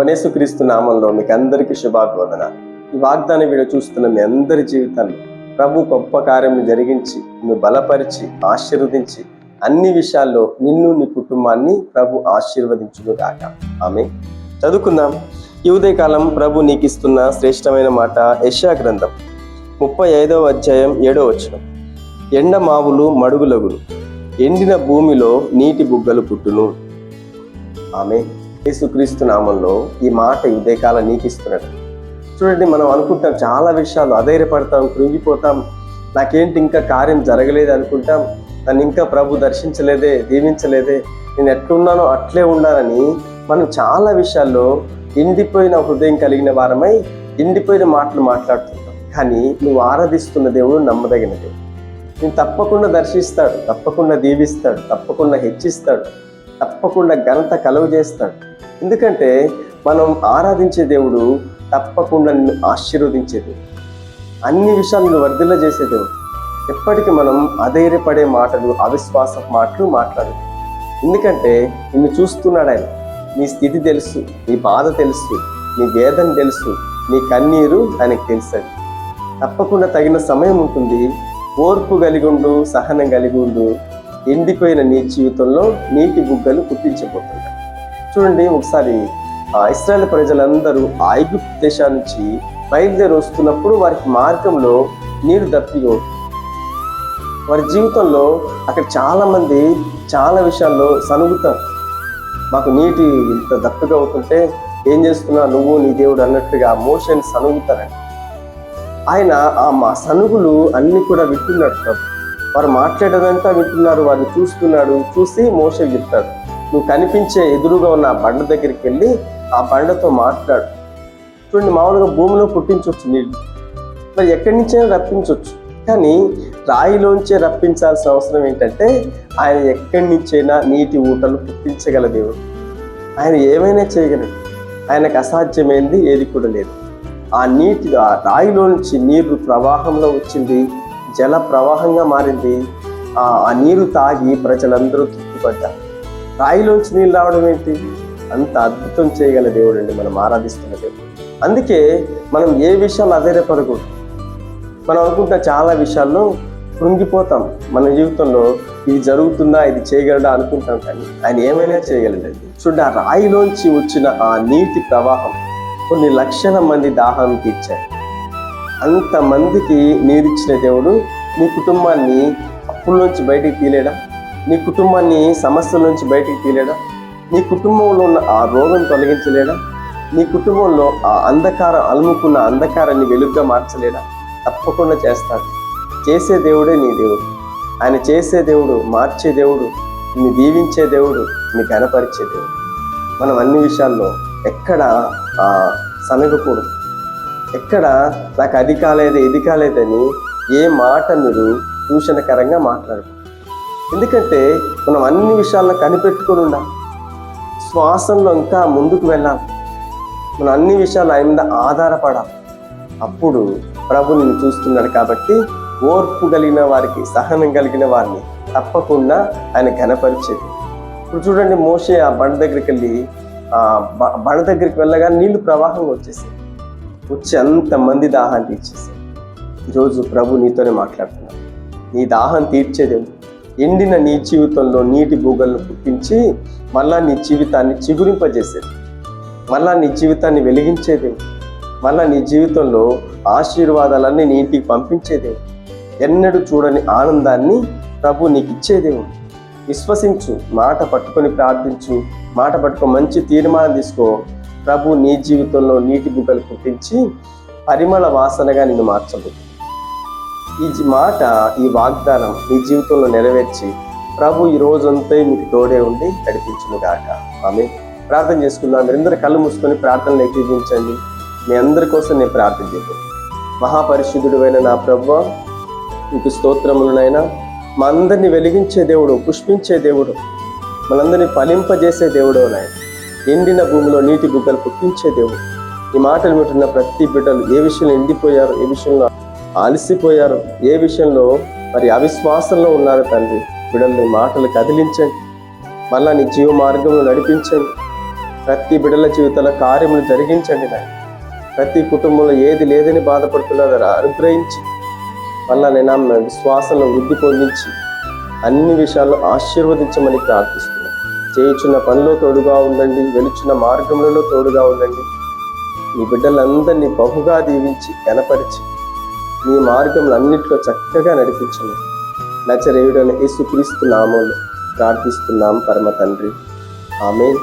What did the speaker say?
ప్రభనేసు క్రీస్తు నామంలో మీకు అందరికీ శుభాభివందన ఈ వాగ్దాన వీడియో చూస్తున్న మీ అందరి జీవితాల్లో ప్రభు గొప్ప కార్యం జరిగించి నిన్ను బలపరిచి ఆశీర్వదించి అన్ని విషయాల్లో నిన్ను నీ కుటుంబాన్ని ప్రభు ఆశీర్వదించును గాక ఆమె చదువుకుందాం. ఈ ఉదయకాలం ప్రభు నీకు ఇస్తున్న శ్రేష్టమైన మాట యశా గ్రంథం ముప్పై ఐదవ అధ్యాయం ఏడవ వచనం. ఎండ మావులు మడుగులగులు ఎండిన భూమిలో నీటి బుగ్గలు పుట్టును. ఆమె యేసుక్రీస్తు నామంలో ఈ మాట ఈ ఉదయకాలం నీకు ఇస్తున్నాడు చూడండి మనం అనుకుంటాం చాలా విషయాలు అధైర్యపడతాం కృంగిపోతాం నాకేంటి ఇంకా కార్యం జరగలేదు అనుకుంటాం నన్ను ఇంకా ప్రభు దర్శించలేదే దీవించలేదే నేను ఎట్లున్నానో అట్లే ఉండాలని మనం చాలా విషయాల్లో ఎండిపోయిన హృదయం కలిగిన వారమై ఎండిపోయిన మాటలు మాట్లాడుతుంటాం. కానీ నువ్వు ఆరాధిస్తున్న దేవుడు నమ్మదగిన దేవుడు. నేను తప్పకుండా దర్శిస్తాడు తప్పకుండా దీవిస్తాడు తప్పకుండా హెచ్చిస్తాడు తప్పకుండా ఘనత కలువ చేస్తాడు ఎందుకంటే మనం ఆరాధించే దేవుడు తప్పకుండా నిన్ను ఆశీర్వదించేది. అన్ని విషయాలు నువ్వు వర్ధిల్ల చేసే దేవుడు. ఎప్పటికీ మనం అధైర్యపడే మాటలు అవిశ్వాస మాటలు మాట్లాడు ఎందుకంటే నిన్ను చూస్తున్నాడు ఆయన. నీ స్థితి తెలుసు నీ బాధ తెలుసు నీ వేదన తెలుసు నీ కన్నీరు ఆయనకు తెలుసు తప్పకుండా తగిన సమయం ఉంటుంది. ఓర్పు కలిగి ఉండు సహనం కలిగి ఉండు. ఎండిపోయిన నీ జీవితంలో నీటి బుగ్గలు పుట్టించబోతున్నాయి. చూడండి ఒకసారి ఆ ఇస్రాయల్ ప్రజలందరూ ఐగుప్తు దేశం నుంచి బయలుదేరి వస్తున్నప్పుడు వారికి మార్గంలో నీరు దప్పిగా వారి జీవితంలో అక్కడ చాలా మంది చాలా విషయాల్లో సనుగుతారు. మాకు నీటి ఇంత దప్పిగా అవుతుంటే ఏం చేస్తున్నా నువ్వు నీ దేవుడు అన్నట్టుగా మోషన్ సనుగుతారని ఆయన ఆ మా సనుగులు అన్ని కూడా వింటున్నాడు వారు మాట్లాడేదంతా వింటున్నారు వారిని చూస్తున్నాడు చూసి మోసం చెప్తాడు. నువ్వు కనిపించే ఎదురుగా ఉన్న ఆ బండ దగ్గరికి వెళ్ళి ఆ బండతో మాట్లాడు. చూడండి మామూలుగా భూమిలో పుట్టించవచ్చు నీళ్ళు మరి ఎక్కడి నుంచైనా రప్పించవచ్చు? కానీ రాయిలోంచే రప్పించాల్సిన అవసరం ఏంటంటే ఆయన ఎక్కడి నుంచైనా నీటి ఊటలు పుట్టించగల దేవుడు. ఆయన ఏమైనా చేయగలడు. ఆయనకు అసాధ్యమైంది ఏది కూడా లేదు. ఆ నీటి ఆ రాయిలో నుంచి నీరు ప్రవాహంలో వచ్చింది జల ప్రవాహంగా మారింది. ఆ ఆ నీరు తాగి ప్రజలందరూ తృప్తిపడ్డారు. రాయిలోంచి నీళ్ళు రావడం ఏంటి? అంత అద్భుతం చేయగల దేవుడు అండి మనం ఆరాధిస్తున్న దేవుడు. అందుకే మనం ఏ విషయాలు అధైర్యపడకూడదు మనం అనుకుంటున్న చాలా విషయాల్లో కృంగిపోతాం మన జీవితంలో ఇది జరుగుతుందా ఇది చేయగలడా అనుకుంటాం కానీ ఆయన ఏమైనా చేయగలడండి. చూడండి ఆ రాయిలోంచి వచ్చిన ఆ నీటి ప్రవాహం కొన్ని లక్షల మంది దాహం తీర్చారు అంతమందికి నీరిచ్చిన దేవుడు నీ కుటుంబాన్ని అప్పుల్లోంచి బయటికి తీలేడా? నీ కుటుంబాన్ని సమస్యల నుంచి బయటికి తీలేడా? నీ కుటుంబంలో ఉన్న ఆ రోగం తొలగించలేడా? నీ కుటుంబంలో ఆ అంధకారం అలుముకున్న అంధకారాన్ని వెలుగ్గా మార్చలేడా? తప్పకుండా చేస్తాడు. చేసే దేవుడే నీ దేవుడు. ఆయన చేసే దేవుడు మార్చే దేవుడు నీ దీవించే దేవుడు నీ కనపరిచే దేవుడు. మనం అన్ని విషయాల్లో ఎక్కడ ఆ, సనగకూడదు ఎక్కడ నాకు అది కాలేదు ఇది కాలేదని ఏ మాట మీరు దూషణకరంగా మాట్లాడకూడదు. ఎందుకంటే మనం అన్ని విషయాల్లో కనిపెట్టుకొని ఉండాలి. శ్వాసంలో ఇంకా ముందుకు వెళ్ళాలి. మనం అన్ని విషయాలు ఆయన మీద ఆధారపడాలి. అప్పుడు ప్రభు నిన్ను చూస్తున్నాడు కాబట్టి ఓర్పు కలిగిన వారికి సహనం కలిగిన వారిని తప్పకుండా ఆయన ఘనపరిచేది. ఇప్పుడు చూడండి మోసే ఆ బండ దగ్గరికి వెళ్ళి ఆ బండ దగ్గరికి వెళ్ళగానే నీళ్ళు ప్రవాహం వచ్చేసాయి. వచ్చి అంతమంది దాహాన్ని తీర్చేసాయి ఈరోజు ప్రభు నీతోనే మాట్లాడుతున్నాడు. నీ దాహం తీర్చేదేమో. ఎండిన నీ జీవితంలో నీటి బూగలను పుట్టించి మళ్ళా నీ జీవితాన్ని చిగురింపజేసేది. మళ్ళా నీ జీవితాన్ని వెలిగించేది. మళ్ళా నీ జీవితంలో ఆశీర్వాదాలన్నీ నీ ఇంటికి పంపించేదేమో ఎన్నడూ చూడని ఆనందాన్ని ప్రభు నీకు ఇచ్చేదేవు విశ్వసించు మాట పట్టుకొని ప్రార్థించు మాట పట్టుకొని మంచి తీర్మానం తీసుకో. ప్రభు నీ జీవితంలో నీటి బుగ్గలు పుట్టించి పరిమళ వాసనగా నిన్ను మార్చబోతుంది ఈ జీ- మాట ఈ వాగ్దానం మీ జీవితంలో నెరవేర్చి ప్రభు ఈ రోజంతా మీకు తోడే ఉండి నడిపించును గాక. ఆమె ప్రార్థన చేసుకుందాం. మీరందరూ కళ్ళు మూసుకొని ప్రార్థనలు ఎక్కించండి మీ అందరి కోసం నేను ప్రార్థన చేయను మహాపరిశుద్ధుడు నా ప్రభు మీకు స్తోత్రములనైనా మా అందరిని వెలిగించే దేవుడు పుష్పించే దేవుడు మనందరినీ ఫలింపజేసే దేవుడు నాయన. ఎండిన భూమిలో నీటి బుగ్గలు పుట్టించే దేవుడు. ఈ మాటలు వింటున్న ప్రతి బిడ్డలు ఏ విషయంలో ఎండిపోయారు ఏ విషయంలో అలసిపోయారు. ఏ విషయంలో? మరి అవిశ్వాసంలో ఉన్నారు తండ్రి. బిడ్డల్ని మాటలు కదిలించండి. మళ్ళా నీ జీవ మార్గంలో నడిపించండి. ప్రతి బిడ్డల జీవితంలో కార్యములు జరిగించండి నాయన. ప్రతి కుటుంబంలో ఏది లేదని బాధపడుతున్నదో అనుగ్రహించి మళ్ళా నేను విశ్వాసంలో వృద్ధి పొందించి అన్ని విషయాల్లో ఆశీర్వదించమని ప్రార్థిస్తున్నాను. చేయుచున్న పనిలో తోడుగా ఉండండి. వెలుచున్న మార్గములలో తోడుగా ఉండండి. మీ బిడ్డలందరినీ బహుగా దీవించి కనపరిచి మీ మార్గములన్నింటిలో చక్కగా నడిపించండి. నచ్చరేయుడని యేసుక్రీస్తు నామంలో ప్రార్థిస్తున్నాం పరమ తండ్రి. ఆమె